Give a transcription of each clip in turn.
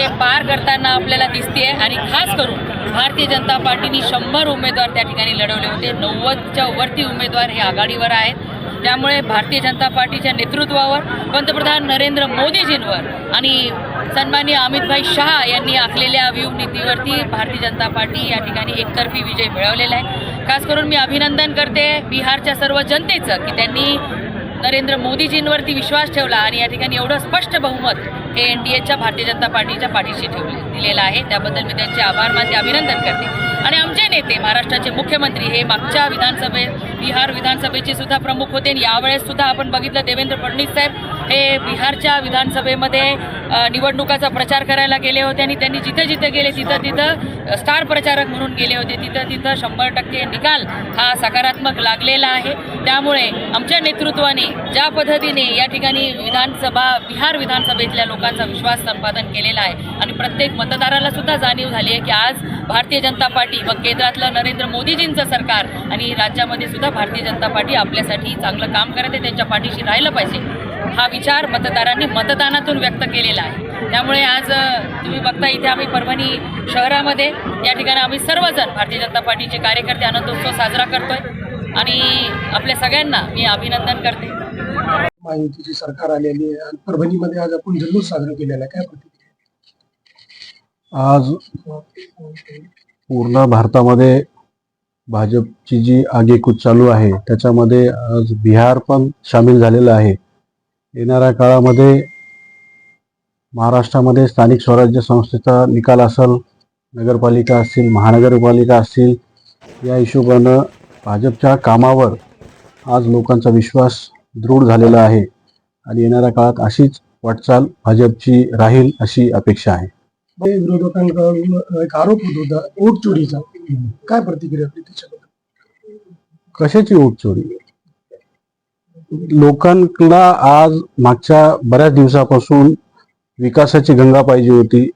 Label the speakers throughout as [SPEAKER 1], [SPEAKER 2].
[SPEAKER 1] ए पार करताना आपल्याला दिसते आणि खास करून भारतीय जनता पार्टीने शंभर उमेदवार त्या ठिकाणी लढवले होते. नव्वदच्या वरती उमेदवार हे आघाडीवर आहेत. त्यामुळे भारतीय जनता पार्टीच्या नेतृत्वावर पंतप्रधान नरेंद्र मोदीजींवर आणि सन्माननीय अमितभाई शहा यांनी आखलेल्या व्यूहनीतीवरती भारतीय जनता पार्टी या ठिकाणी एकतर्फी विजय मिळवलेला आहे. खास करून मी अभिनंदन करते बिहारच्या सर्व जनतेचं की त्यांनी नरेंद्र मोदीजींवरती विश्वास ठेवला आणि या ठिकाणी एवढं स्पष्ट बहुमत हे एन डी एच्या भारतीय जनता पार्टीच्या पाठीशी ठेवले दिलेलं आहे. त्याबद्दल मी त्यांचे आभार मानते अभिनंदन करते. आणि आमचे नेते महाराष्ट्राचे मुख्यमंत्री हे मागच्या विधानसभे बिहार विधानसभेचे सुद्धा प्रमुख होते आणि यावेळेस सुद्धा आपण बघितलं देवेंद्र फडणवीस साहेब हे बिहारच्या विधानसभेमध्ये निवडणुकाचा प्रचार करायला गेले होते आणि त्यांनी जिथे जिथे गेले तिथं तिथं स्टार प्रचारक म्हणून गेले होते. तिथं तिथं शंभर टक्के निकाल हा सकारात्मक लागलेला आहे. त्यामुळे आमच्या नेतृत्वाने ज्या पद्धतीने या ठिकाणी विधानसभा बिहार विधानसभेतल्या लोकांचा विश्वास संपादन केलेला आहे आणि प्रत्येक मतदाराला सुद्धा जाणीव झाली आहे की आज भारतीय जनता पार्टी व केंद्रातलं नरेंद्र मोदीजींचं सरकार आणि राज्यामध्ये सुद्धा भारतीय जनता पार्टी आपल्यासाठी चांगलं काम करत आहे त्यांच्या पाठीशी राहिलं पाहिजे. हा विचार मतदारांनी मतदानातून व्यक्त केलेला आहे. त्यामुळे आज तुम्ही बघता इथे आम्ही परभणी शहरामध्ये या ठिकाणी आम्ही सर्वजण भारतीय जनता पार्टीचे कार्यकर्ते आनंदोत्सव साजरा करतोय आणि आपल्या सगळ्यांना मी अभिनंदन करते.
[SPEAKER 2] महायुतीची सरकार आलेली आहे आणि परभणीमध्ये आज आपण जल्लोष साजरा केलेला आहे. काय प्रतिक्रिया?
[SPEAKER 3] आज पूर्ण भारतामध्ये भाजपची जी आगेकूच चालू आहे त्याच्यामध्ये आज बिहार पण सामील झालेलं आहे. येणाऱ्या काळामध्ये महाराष्ट्रामध्ये स्थानिक स्वराज्य संस्थेचा निकाल असेल नगरपालिका असतील महानगरपालिका असतील या हिशोबानं भाजपच्या कामावर आज लोकांचा विश्वास दृढ झालेला आहे आणि येणाऱ्या काळात अशीच वाटचाल भाजपची राहील अशी अपेक्षा आहे.
[SPEAKER 2] विरोधकांकडून एक आरोप होत होता वोट चोरीचा काय प्रतिक्रिया
[SPEAKER 3] कशाची ओट चोरी लोकांना आज मागच्या बऱ्याच दिवसापासून विकासाची गंगा पाहिजे होती.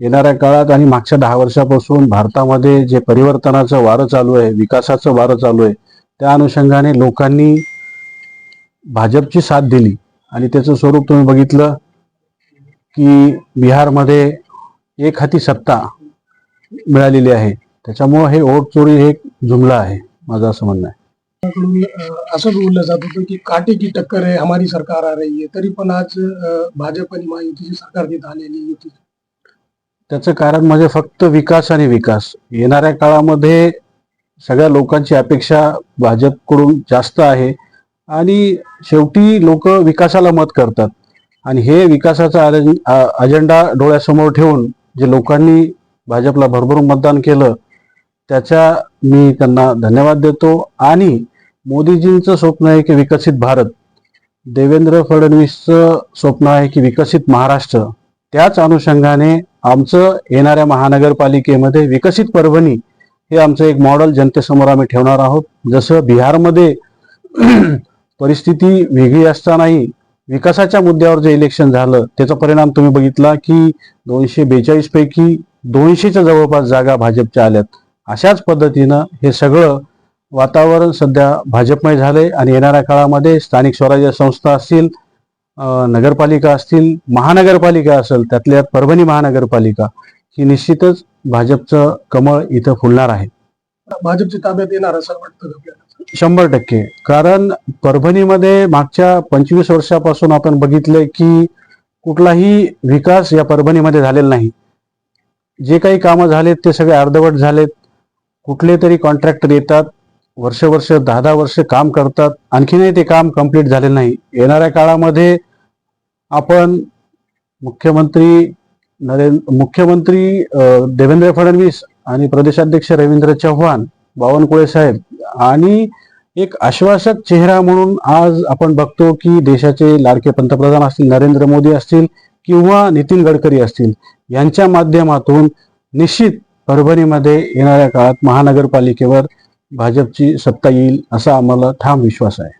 [SPEAKER 3] येणाऱ्या काळात आणि मागच्या दहा वर्षापासून भारतामध्ये जे परिवर्तनाचं वारं चालू आहे विकासाचं वारं चालू आहे त्या अनुषंगाने लोकांनी भाजपची साथ दिली. आणि त्याचं स्वरूप तुम्ही बघितलं की बिहारमध्ये एक हाती सत्ता मिळालेली आहे. त्याच्यामुळं हे ओट चोरी हे एक जुमला आहे. माझं असं म्हणणं आहे.
[SPEAKER 2] कडून असं बोललं जात होतं की काटे की टक्कर आहे हमारी सरकार आ रही आहे तरी पण आज भाजप आणि महायुतीची सरकार तिथं आलेली युती
[SPEAKER 3] त्याचं कारण म्हणजे फक्त विकास आणि विकास. येणाऱ्या काळामध्ये सगळ्या लोकांची अपेक्षा भाजपकडून जास्त आहे. आणि शेवटी लोक विकासाला मत करतात. आणि हे विकासाचा अजेंडा डोळ्यासमोर ठेवून जे लोकांनी भाजपला भरभरून मतदान केलं त्याच्या मी त्यांना धन्यवाद देतो. आणि मोदीजींचं स्वप्न आहे की विकसित भारत. देवेंद्र फडणवीसचं स्वप्न आहे की विकसित महाराष्ट्र. त्याच अनुषंगाने आमचं येणाऱ्या महानगरपालिकेमध्ये विकसित परभणी हे आमचं एक मॉडेल जनतेसमोर आम्ही ठेवणार आहोत. जसं बिहारमध्ये परिस्थिती वेगळी असतानाही विकासाच्या मुद्द्यावर जे इलेक्शन झालं त्याचा परिणाम तुम्ही बघितला की दोनशे बेचाळीस पैकी दोनशेच्या जवळपास जागा भाजपच्या आल्यात. अशाच पद्धतीनं हे सगळं वातावरण सध्या भाजपमय झालंय आणि येणाऱ्या काळामध्ये स्थानिक स्वराज्य संस्था असतील नगरपालिका असतील महानगरपालिका असेल त्यातल्या परभणी महानगरपालिका ही निश्चितच भाजपचं कमळ इथं फुलणार आहे.
[SPEAKER 2] भाजपच्या ताब्यात येणार असं वाटतं
[SPEAKER 3] शंभर टक्के. कारण परभणीमध्ये मागच्या पंचवीस वर्षापासून आपण बघितलंय की कुठलाही विकास या परभणीमध्ये झालेला नाही. जे काही कामं झालेत ते सगळे अर्धवट झालेत. कुठले तरी कॉन्ट्रॅक्टर येतात वर्ष वर्ष दहा दहा वर्ष काम करतात. आणखीनही ते काम कंप्लीट झाले नाही. येणाऱ्या काळामध्ये आपण मुख्यमंत्री नरेंद्र मुख्यमंत्री देवेंद्र फडणवीस आणि प्रदेशाध्यक्ष रवींद्र चव्हाण बावनकुळे साहेब आणि एक आश्वासक चेहरा म्हणून आज आपण बघतो की देशाचे लाडके पंतप्रधान असतील नरेंद्र मोदी असतील किंवा नितीन गडकरी असतील यांच्या माध्यमातून निश्चित परभणीमध्ये येणाऱ्या काळात महानगरपालिकेवर भाजपची सत्ता येईल असा आम्हाला ठाम विश्वास आहे.